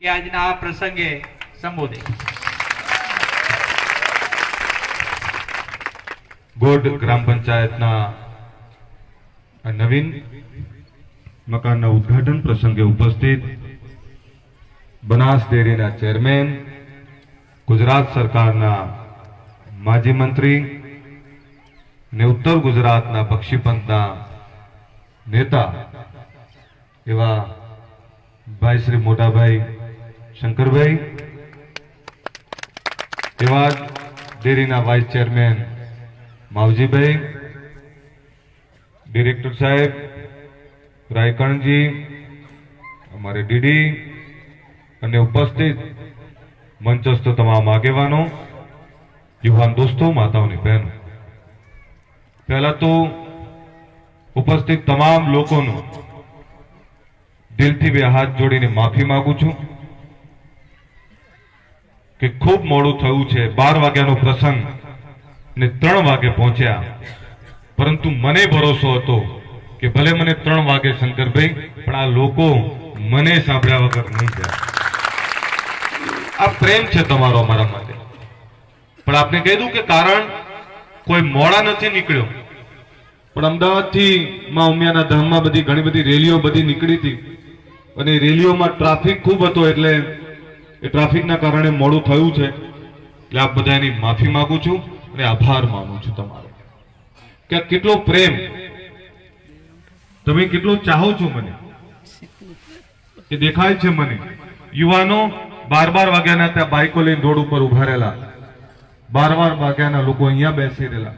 કે આજના આ પ્રસંગે સંબોધે. ગોડ ગ્રામ પંચાયતના નવીન મકાનના ઉદ્ઘાટન પ્રસંગે ઉપસ્થિત બનાસ ડેરીના ચેરમેન, ગુજરાત સરકારના માજી મંત્રી ને ઉત્તર ગુજરાતના પક્ષીપંથના નેતા એવા ભાઈ શ્રી મોટાભાઈ શંકરભાઈ, એવા જ ડેરીના વાઇસ ચેરમેન માવજીભાઈ ડિરેક્ટર સાહેબ રાયકણજી અમારે ડીડી અને ઉપસ્થિત મંચસ્થ તમામ આગેવાનો, યુવાન દોસ્તો, માતાઓની બહેનો. પહેલા તો ઉપસ્થિત તમામ લોકોનું દિલથી બે હાથ જોડીને માફી માંગુ છું. કે ખૂબ મોડું થયું છે. બાર વાગ્યાનો પ્રસંગ ને ત્રણ વાગે પહોંચ્યા. પરંતુ મને ભરોસો હતો કે ભલે મને ત્રણ વાગે શંકરભાઈ, પણ આ લોકો મને સાંભળ્યા વગર નહીં જાય આ પ્રેમ છે તમારો અમારા માટે. પણ આપને કહી દઉં કે કારણ કોઈ મોડા નથી નીકળ્યો. પણ અમદાવાદથી માં ઉમિયાના ધામમાં બધી ઘણી બધી રેલીઓ બધી નીકળી હતી. અને રેલીઓમાં ટ્રાફિક ખૂબ હતો એટલે એ ટ્રાફિકના કારણે મોડું થયું છે. એટલે આપ બધાની માફી માંગુ છું અને આભાર માનું છું તમારો. કે કેટલો પ્રેમ. તમે કેટલો ચાહો છો મને? એ દેખાય છે મને. યુવાનો બાર બાર વાગ્યાના ત્યાં બાઇકો લઈને રોડ ઉપર ઊભા રહેલા. બાર બાર વાગ્યાના લોકો અહીંયા બેસી રહેલા.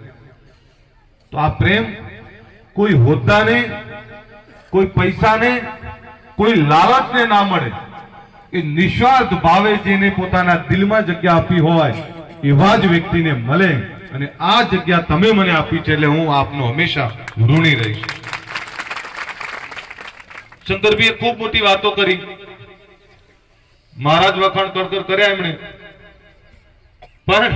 તો આ પ્રેમ કોઈ હોદ્દાને કોઈ પૈસાને, કોઈ લાલચને ના મળે. એ નિસ્વાર્થ ભાવે પોતાના દિલમાં જગ્યા આપી હોય, એવા જ વ્યક્તિને મળે અને આ જગ્યા તમે મને આપી છે એટલે હું આપનો હંમેશા ઋણી રહીશ. શંકરભાઈએ ખૂબ મોટી વાતો કરી. મહારાજ વખાણ કર કર કર્યા એમણે. પણ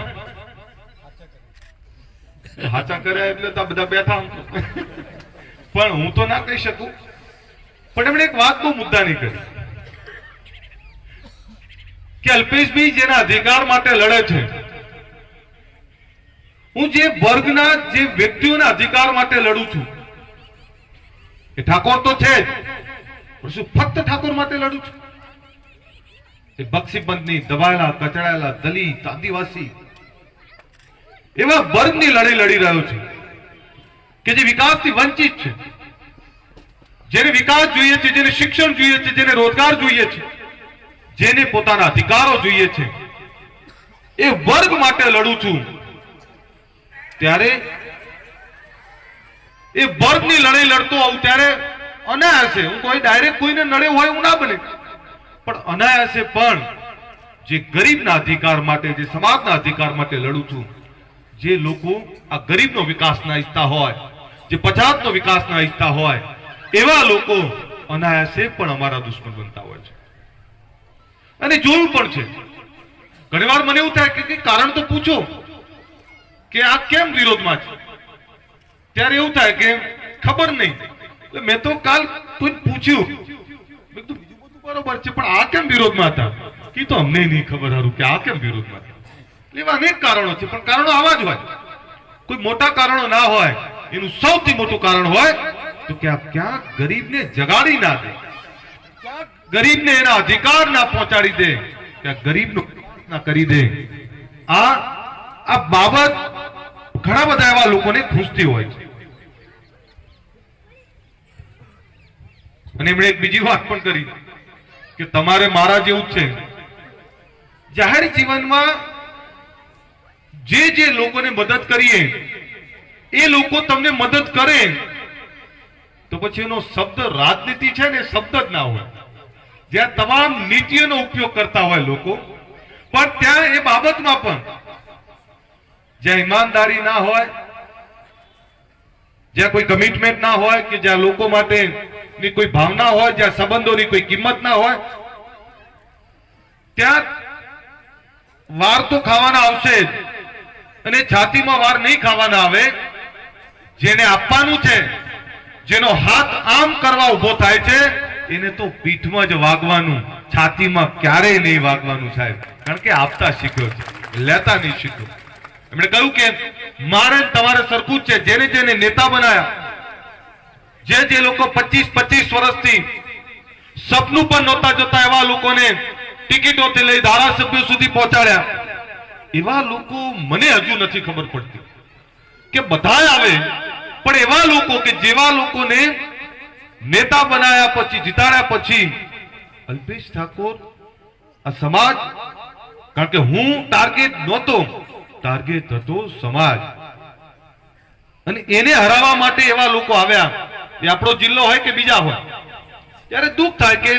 હાચા કર્યા એટલે તો બધા બેઠા પણ હું તો ના કહી શકું. પણ એમણે એક વાત બહુ મુદ્દાની કરી. કે અલ્પેશભાઈ જેના અધિકાર માટે લડે છે. હું જે વર્ગના જે વ્યક્તિઓના અધિકાર માટે લડું છું, એ ઠાકોર તો છે ફક્ત ઠાકોર માટે લડું છું? એ બક્ષીબંધની દબાયેલા, કચડાયેલા દલિત, આદિવાસી, એવા વર્ગની લડાઈ લડી રહ્યો છે, કે જે વિકાસથી વંચિત છે. જેને વિકાસ જોઈએ છે, જેને શિક્ષણ જોઈએ છે, જેને રોજગાર જોઈએ છે. જેને પોતાના અધિકારો જોઈએ છે. એ વર્ગ માટે લડું છું. ત્યારે એ વર્ગની લડાઈ લડતો આવું ત્યારે અનાયાસે, હું કોઈ ડાયરેક્ટ કોઈને નડે હોય એવું ના બને. પણ અનાયાસે પણ જે ગરીબના અધિકાર માટે, જે સમાજના અધિકાર માટે લડું છું, જે લોકો આ ગરીબનો વિકાસ ના ઈચ્છતા હોય, જે પછાતનો વિકાસ ના ઈચ્છતા હોય, એવા લોકો અનાયાસે પણ અમારા દુશ્મન બનતા હોય છે. અને જોયું પણ છે. ઘણીવાર મને એવું થાય કે કારણ તો પૂછો કે આ કેમ વિરોધમાં છે? ત્યારે એવું થાય કે ખબર નહીં. મેં તો કાલ કોઈ પૂછ્યું. બરોબર છે, પણ આ કેમ વિરોધમાં હતા? કે તો અમને નહીં ખબર હારું કે આ કેમ વિરોધમાં હતા. એવા અનેક કારણો છે, પણ કારણો આવા જ હોય. કોઈ મોટા કારણો ના હોય, એનું સૌથી મોટું કારણ હોય તો કે આ ક્યાંક ગરીબને જગાડી ના દે. ગરીબને એના અધિકાર ના પહોંચાડી દે, કે ગરીબનો ના કરી દે. આ આ બાબત ઘણા બધા એવા લોકોને ખુશતી હોય છે. અને એમણે એક બીજી વાત પણ કરી, કે તમારે મારા જેવું જ છે. જાહેર જીવનમાં જે જે લોકોને મદદ કરીએ, એ લોકો તમને મદદ કરે, તો પછી એનો શબ્દ રાજનીતિ છે ને શબ્દ જ ના હોય. જ્યાં તમામ નીતિઓનો ઉપયોગ કરતા હોય લોકો. પણ ત્યાં એ બાબતમાં પણ જ્યાં ઈમાનદારી ના હોય, જ્યાં કોઈ કમિટમેન્ટ ના હોય કે જ્યાં લોકો માટે ની કોઈ ભાવના હોય, જ્યાં સંબંધોની કોઈ કિંમત ના હોય, ત્યાં વાર તો ખાવાના આવશે જ. અને છાતીમાં વાર નહીં ખાવાના આવે, જેને આપવાનું છે, જેનો હાથ આમ કરવા ઊભો થાય છે એને તો પીઠમાં જ વાગવાનું, છાતીમાં ક્યારેય નહીં વાગવાનું સાહેબ. કારણ કે આપતા શીખ્યો છે, લેતા નહીં શીખ્યો. એમણે કહ્યું કે, મારે તમારે સરખું છે, જેને જેને નેતા બનાયા, જે જે લોકો પચીસ પચીસ વર્ષથી સપનું પણ નહોતા જોતા એવા લોકોને ટિકિટોથી લઈ ધારાસભ્યો સુધી પહોંચાડ્યા. એવા લોકો મને હજુ નથી ખબર પડતી કે બધા આવે, પણ એવા લોકો કે જેવા લોકોને નેતા બનાયા પછી, જીતાડ્યા પછી, અલ્પેશ ઠાકોર, આ સમાજ, કારણ કે હું ટાર્ગેટ નહોતો ટાર્ગેટ હતો સમાજ. અને એને હરાવવા માટે એવા લોકો આવ્યા, એ આપણો જિલ્લો હોય કે બીજા હોય. ત્યારે દુઃખ થાય કે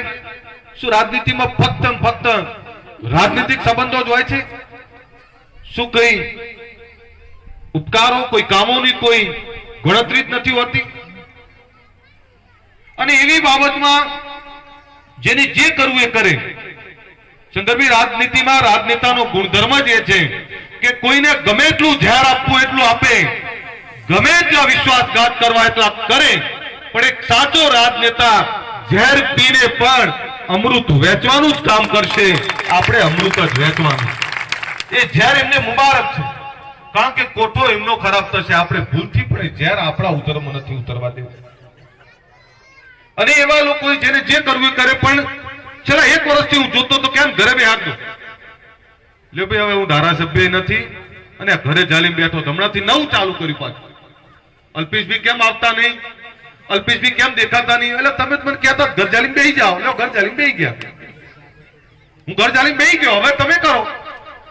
શું રાજનીતિમાં ફક્ત ફક્ત રાજનીતિક સંબંધો જ હોય છે? શું કઈ ઉપકારો, કોઈ કામોની કોઈ ગણતરી જ નથી હોતી? અને એવી બાબતમાં જેને જે કરવું એ કરે. શંકરભાઈ, રાજનીતિમાં રાજનેતાનો ગુણધર્મ જ એ છે કે કોઈને ગમે એટલું ઝેર આપવું એટલું આપે. ગમે એટલા વિશ્વાસઘાત કરવા એટલા કરે, પણ એક સાચો રાજનેતા ઝેર પીને પણ અમૃત વેચવાનું જ કામ કરશે. આપણે અમૃત જ વેચવાનું. એ ઝેર એમને મુબારક છે. કારણ કે કોઠો એમનો ખરાબ થશે. આપણે ભૂલથી પણ ઝેર આપણા ઉધર્મ નથી ઉતરવા દેવું. અને એવા લોકો જેને જે કરવું કરે પણ છેલ્લા એક વર્ષથી હું જોતો તો કેમ ઘરે બેહાડતો લે ભાઈ, હવે હું ધારાસભ્ય નથી અને ઘરે જાલીમ બેઠો હમણાંથી નવું ચાલુ કર્યું પાછું. અલ્પેશભાઈ કેમ આવતા નહીં? અલ્પેશભાઈ કેમ દેખાતા નહીં? એટલે તમે મને કહેતા ઘર જાલીમ બેહી જાઓ. એટલે ઘર જાલીમ બેહી ગયા. હું ઘર જાલીમ બેહી ગયો. હવે તમે કરો.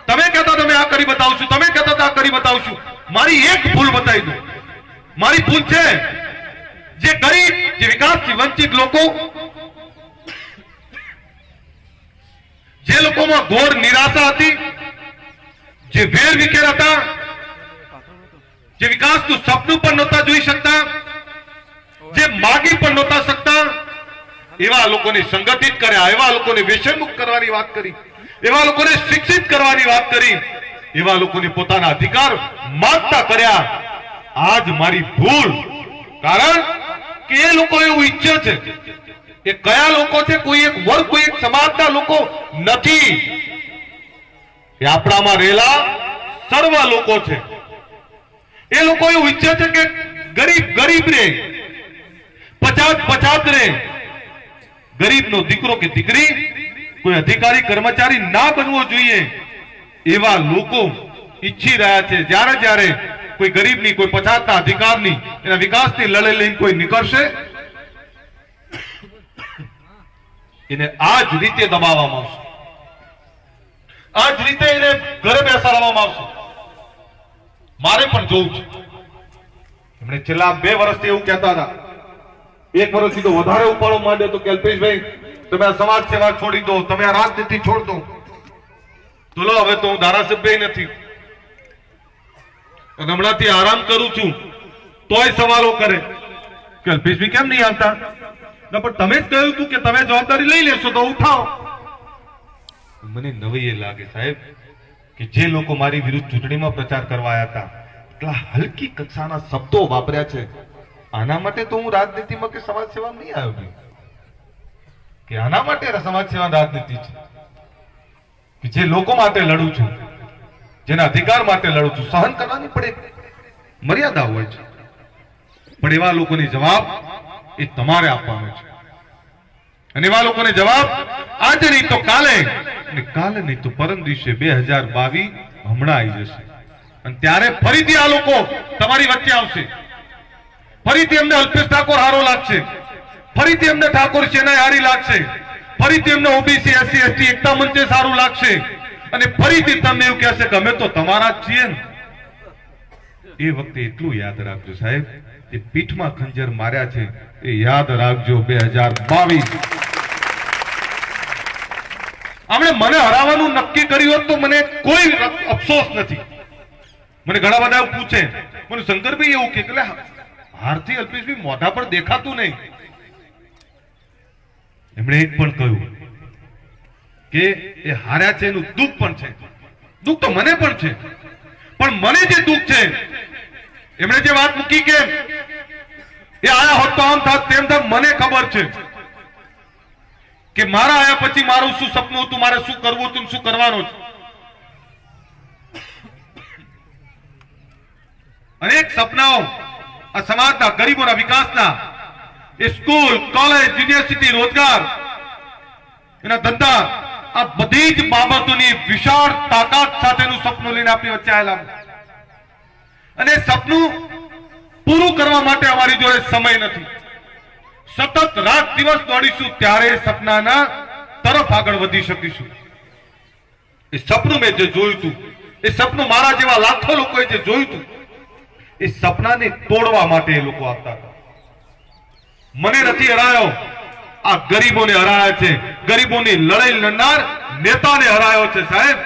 તમે કહેતા તમે આ કરી બતાવશું તમે કહેતા આ કરી બતાવશું મારી એક ભૂલ બતાવી દો. મારી ભૂલ છે. જે ગરીબ, જે વિકાસથી વંચિત લોકો, જે લોકોમાં ઘોર નિરાશા હતી, જે વેર વિખેર હતા, જે વિકાસનું સપનું પણ નહોતા જોઈ શકતા, જે માગી પણ નહોતા શકતા, એવા લોકોને સંગઠિત કર્યા, એવા લોકોને વ્યસનમુક્ત કરવાની વાત કરી, એવા લોકોને શિક્ષિત કરવાની વાત કરી, એવા લોકોને પોતાના અધિકાર માગતા કર્યા. આજ મારી ભૂલ. કારણ કે લોકો એવું ઈચ્છે છે એ કયા લોકો છે કોઈ એક વર્ગ, કોઈ એક સમાજના લોકો નથી? એ આપણામાં રહેલા સર્વ લોકો છે. એ લોકો એવું ઈચ્છે છે કે ગરીબ ગરીબ રે પચાસ પચાસ રે ગરીબનો દીકરો કે દીકરી કોઈ અધિકારી, કર્મચારી ના બનવો જોઈએ એવા લોકો ઈચ્છી રહ્યા છે. જ્યારે જ્યારે કોઈ ગરીબની, કોઈ પછાતના અધિકારની એના વિકાસની લડાઈ લઈને કોઈ નીકળશે? એને આ જ રીતે દબાવવામાં આવશે. આ જ રીતે એને ઘરે બેસાડવામાં આવશે. મારે પણ જોવું છે. એમણે છેલ્લા બે વર્ષથી એવું કહેતા હતા. એક વર્ષથી તો વધારે ઉપાડો માંડ્યો તો કે અલ્પેશભાઈ તમે આ સમાજ સેવા છોડી દો, તમે આ રાજનીતિ છોડ દો. તો લો, હવે તો હું ધારાસભ્ય નથી. હમણાંથી આરામ કરું છું. તોય સવાલો કરે. કે અલ્પેશભાઈ કેમ નહીં આવતા? ના, પણ તમે જ કહ્યું હતું કે તમે જવાબદારી લઈ લેશો તો ઉઠાવો. મને નવી એ લાગે સાહેબ કે જે લોકો મારી વિરુદ્ધ ચૂંટણીમાં પ્રચાર કરવા આવ્યા હતા, એટલા હલકી કક્ષાના શબ્દો વાપર્યા છે. આના માટે તો હું રાજનીતિમાં કે સમાજ સેવા નહીં આવ્યો. કે આના માટે સમાજ સેવા રાજનીતિ છે. કે જે લોકો માટે લડું છું, જેના અધિકાર માટે લડું છું, સહન કરવાની પણ એક મર્યાદા હોય છે. પણ એવા લોકોની જવાબ એ તમારે આપવાનો છે. અને એવા લોકોને જવાબ આજે નહીં તો કાલે. કાલે નહીં તો પરમ દિવસે બે હજાર બાવીસ હમણાં આવી જશે. અને ત્યારે ફરીથી આ લોકો તમારી વચ્ચે આવશે. ફરીથી એમને અલ્પેશ ઠાકોર હારો લાગશે. ફરીથી એમને ઠાકોર સેના હારી લાગશે. ફરીથી એમને ઓબીસી, એસસી, એસટી, એકતા મંચે સારું લાગશે. અને ફરીથી તમને એવું કહેશે કે અમે તો તમારા જ છીએ ને. એ વખતે એટલું યાદ રાખજો સાહેબ. એ પીઠમાં ખંજર માર્યા છે, એ યાદ રાખજો બે હજાર મને હરાવવાનું નક્કી કર્યું હોત તો મને કોઈ અફસોસ નથી. મને ઘણા બધા પૂછે. મને શંકરભાઈ એવું કે, એટલે હારથી અલ્પેશભાઈ મોઢા પર દેખાતું નહીં. એમણે એક પણ કહ્યું કે, એ હાર્યા છે એનું દુઃખ પણ છે. દુઃખ તો મને પણ છે. પણ મને જે દુઃખ છે એમણે જે વાત મૂકી કે એ આયા હોત તો આમ થાત તેમ થાત, મને ખબર છે કે મારા આયા પછી મારું શું સપનું હતું, મારે શું કરવું હતું શું કરવાનું છે. અનેક સપનાઓ આ સમાજના, ગરીબોના વિકાસના, એ સ્કૂલ, કોલેજ, યુનિવર્સિટી, રોજગાર, એના ધંધા, આ બધી જ બાબતોની વિશાળ તાકાત સાથેનું સપનું લઈને આપણી વચ્ચે આવેલા અને સપનું પૂરું કરવા માટે અમારી જોડે સમય નથી. સતત રાત દિવસ દોડીશું ત્યારે સપનાના તરફ આગળ વધી શકીશું. એ સપનું મેં જે જોયું હતું એ સપનું મારા જેવા લાખો લોકોએ જે જોયું હતું એ સપનાને તોડવા માટે એ લોકો આવતા હતા. મને નથી હરાયો, આ ગરીબોને હરાયા છે. ગરીબોની લડાઈ લડનાર નેતાને હરાયો છે સાહેબ.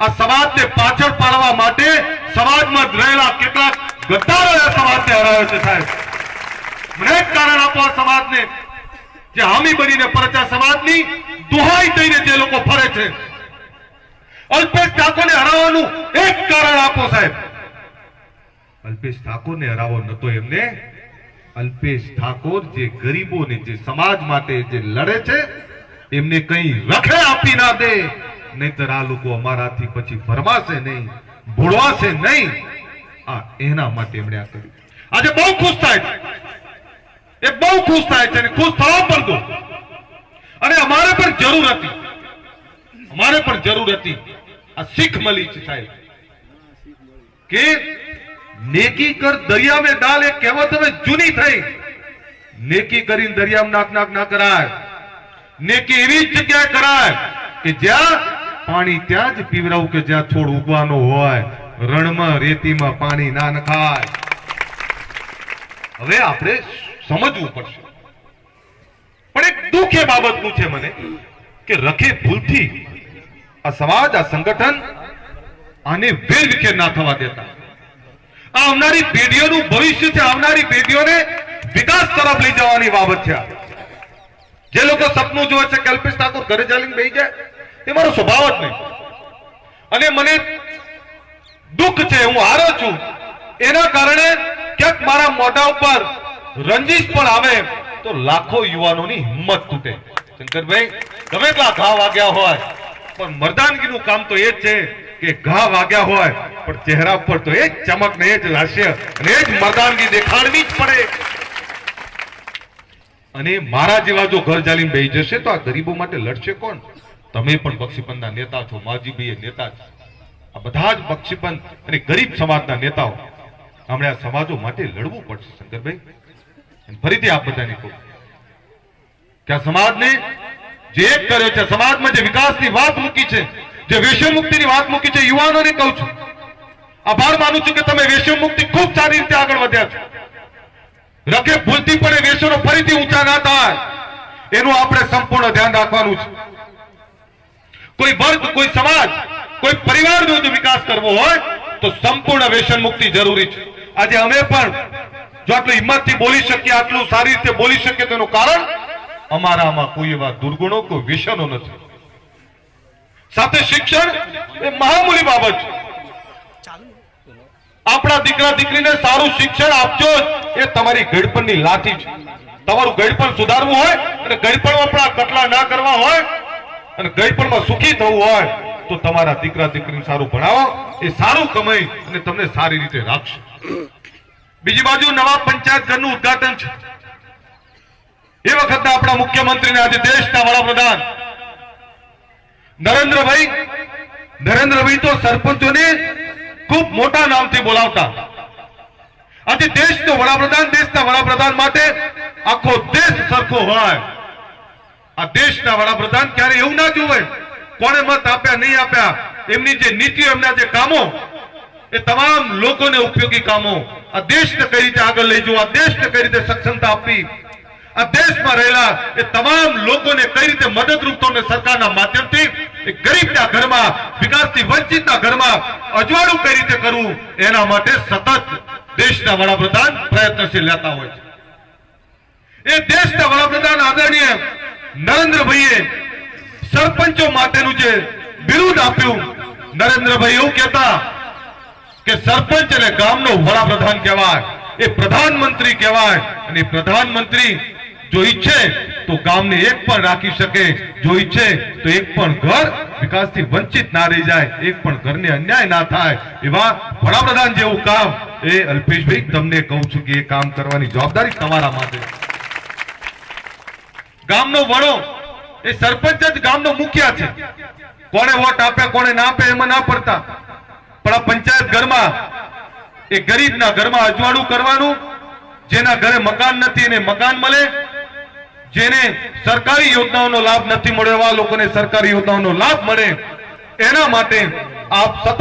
આ સમાજને પાછળ પાડવા માટે સમાજમાં રહેલા કેટલાક ગદ્દારો સમાજને હરાયો છે, સાહેબ. મને જ કારણ આપો આ સમાજને જે હામી બનીને પરચા સમાજની દુહાઈ થઈને જે લોકો ફરે છે. અલ્પેશ ઠાકોરને હરાવવાનું એક કારણ આપો, સાહેબ. અલ્પેશ ઠાકોરને હરાવો નતો એમને. અલ્પેશ ઠાકોર જે ગરીબોને જે સમાજ માટે જે લડે છે, એમને કઈ રખે આપી ના દે. નહીતર આ લોકો અમારાથી પછી ફરમાશે નહીં. ભોળવાશે નહીં. આ એના માટે એમણે આ કર્યું. આજે બહુ ખુશ થાય છે. એ બહુ ખુશ થાય છે ખુશ થવા પણ દો. અને અમારે પણ જરૂર હતી. અમારે પણ જરૂર હતી. આ શીખ મળી છે સાહેબ. કે નેકી કર દરિયા મેં ડાલ એ કહેવત હવે જૂની થઈ. નેકી કરીને દરિયામાં નાક નાક ના કરાય. નેકી એવી જગ્યાએ કરાય કે જ્યાં પાણી ત્યાં જ પીવરાવું કે જ્યાં છોડ ઉગવાનો હોય. રણમાં, રેતીમાં પાણી ના નખાય. હવે આપણે સમજવું પડશે. પણ એક દુઃખ એ બાબતનું છે મને કે રખે ભૂલથી આ સમાજ, આ સંગઠન આને વેર વિખેર ના થવા દેતા. આ આવનારી પેઢીઓનું ભવિષ્ય છે, આવનારી પેઢીઓને વિકાસ તરફ લઈ જવાની બાબત છે જે લોકો સપનું જોવે છે કલ્પેશ ઠાકોર ઘરે ચાલીને બેસી જાય. એ મારો સ્વભાવ જ નહીં. અને મને દુઃખ છે, હું હારો છું. એના કારણે ક્યાંક મારા મોઢા ઉપર રંજીશ પણ આવે તો લાખો યુવાનોની હિંમત તૂટે. શંકરભાઈ, ગમે એટલા ઘા વાગ્યા હોય, પણ મર્દાનગીનું કામ તો એ જ છે કે ઘા વાગ્યા હોય, પણ ચહેરા પર તો એ જ ચમક ને એ જ લાસ્ય અને એ જ મરદાનગી દેખાડવી જ પડે. અને મારા જેવા જો ઘર ચાલીને બેસી જશે તો આ ગરીબો માટે લડશે કોણ? તમે પણ બક્ષીપંથના નેતા છો માજીભાઈ એ નેતા છે. આ બધા જ બક્ષીપંથ અને ગરીબ સમાજના નેતાઓ. આપણે આ સમાજો માટે લડવું પડશે, શંકરભાઈ. ફરીથી આપ બધાને કહું કે આ સમાજને જે કર્યો છે સમાજમાં જે વિકાસની વાત મૂકી છે, જે વેશ્યમુક્તિની વાત મૂકી છે યુવાનોને કહું છું. આભાર માનું છું કે તમે વેશ્યમુક્તિ ખૂબ સારી રીતે આગળ વધ્યા છો. રખે ભૂલથી પણ એ વેશ્યનો ફરીથી ઊંચા ના થાય. એનું આપણે સંપૂર્ણ ધ્યાન રાખવાનું છે. કોઈ વર્ગ, કોઈ સમાજ, કોઈ પરિવારનો જો વિકાસ કરવો હોય, તો સંપૂર્ણ વ્યસન મુક્તિ જરૂરી છે. આજે અમે પણ જો આટલું હિંમતથી બોલી શકીએ, આટલું સારી રીતે બોલી શકીએ તેનું કારણ અમારામાં કોઈ એવા દુર્ગુણો કોઈ વ્યસનો નથી. સાથે શિક્ષણ એ મહામૂલી બાબત છે. આપણા દીકરા, દીકરીને સારું શિક્ષણ આપજો એ તમારી ગડપણની લાઠી છે. તમારું ગડપણ સુધારવું હોય અને ગડપણમાં પણ કટલા ના કરવા હોય અને ગડપણમાં સુખી થવું હોય તો તમારા દીકરા, દીકરીને સારું ભણાવો. એ સારું કમાઈ અને તમને સારી રીતે રાખશે. બીજી બાજુ નવા પંચાયત ઘરનું ઉદઘાટન છે. એ વખતે આપણા મુખ્યમંત્રીને આજે દેશના વડાપ્રધાન નરેન્દ્રભાઈ નરેન્દ્રભાઈ તો સરપંચોને ખૂબ મોટા નામથી બોલાવતા. આજે દેશનો વડાપ્રધાન, દેશના વડાપ્રધાન માટે આખો દેશ સરખો હોય. આ દેશના વડાપ્રધાન ક્યારે એવું ના જોવે. કોને મત આપ્યા, નહીં આપ્યા, એમની જે નીતિઓ, એમના જે કામો, એ તમામ લોકોને ઉપયોગી કામો. આ દેશને કઈ રીતે આગળ લઈ જવું, આ દેશને કઈ રીતે સક્ષમતા આપવી? આ દેશમાં રહેલા એ તમામ લોકોને કઈ રીતે મદદરૂપ થવું સરકારના માધ્યમથી? ગરીબના ઘરમાં, વિકાસથી વંચિતના ઘરમાં અજવાળું કઈ રીતે કરવું? એના માટે સતત દેશના વડાપ્રધાન પ્રયત્નશીલ રહેતા હોય છે. એ દેશના વડાપ્રધાન આદરણીય નરેન્દ્રભાઈએ સરપંચો માટેનું જે બિરુદ આપ્યું નરેન્દ્રભાઈ એવું કહેતા કે સરપંચ અને ગામનો વડાપ્રધાન કહેવાય, એ પ્રધાનમંત્રી કહેવાય, અને પ્રધાનમંત્રી જો ઈચ્છે તો ગામને એક પણ રાખી શકે, જો ઈચ્છે તો એક પણ ઘર વિકાસથી વંચિત ના રહી જાય, એક પણ ઘરને અન્યાય ના થાય, એવા વડાપ્રધાન જેવું કામ, એ અલ્પેશભાઈ, તમને કહું છું કે એ કામ કરવાની જવાબદારી તમારા માથે ગામનો વડો, એ સરપંચ જ ગામનો મુખ્ય છે. કોણે વોટ આપે કોણે ના આપે એમાં ના પડતા. પણ આ પંચાયત ઘરમાં, એ ગરીબના ઘરમાં અજવાળું કરવાનું, જેના ઘરે મકાન નથી એને મકાન મળે, જેને સરકારી યોજનાઓનો લાભ નથી મળ્યો, એવા લોકોને સરકારી યોજનાઓનો લાભ મળે, એના માટે આપ સતત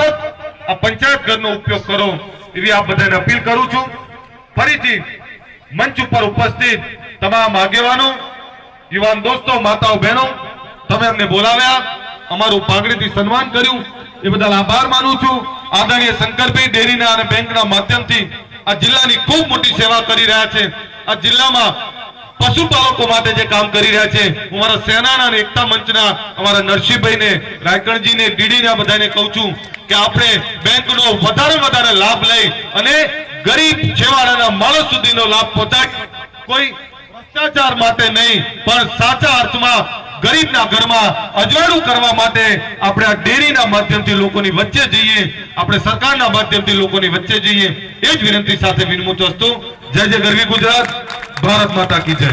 આ પંચાયત ઘરનો ઉપયોગ કરો એવી આપ બધાને અપીલ કરું છું. ફરીથી મંચ ઉપર ઉપસ્થિત તમામ આગેવાનો યુવાન દોસ્તો, માતાઓ, બહેનો, તમે અમને બોલાવ્યા, અમારું પાઘડીથી સન્માન કર્યું. એ બદલ આભાર માનું છું. આદરણીય શંકરભાઈ ડેરીના અને બેંકના માધ્યમથી આ જિલ્લાની ખૂબ મોટી સેવા કરી રહ્યા છે. આ જિલ્લામાં પશુપાલકો માટે જે કામ કરી રહ્યા છે, હું મારા સેનાના અને એકતા મંચના અમારા નરસિંહભાઈને, રાયકણજીને, ડીડીને બધાને કહું છું કે આપણે બેંકનો વધારે વધારે લાભ લઈ અને ગરીબ છેવાડાના માણસ સુધીનો લાભ પહોંચાડી કોઈ ભ્રષ્ટાચાર માટે નહીં, પણ સાચા અર્થમાં ગરીબના ઘરમાં અજવાળું કરવા માટે આપણે આ ડેરીના માધ્યમથી લોકોની વચ્ચે જઈએ, આપણે સરકારના માધ્યમથી લોકોની વચ્ચે જઈએ. એ જ વિનંતી સાથે વિનમુત વસ્તુ. જય જય ગરવી ગુજરાત. ભારત માતા કી જય.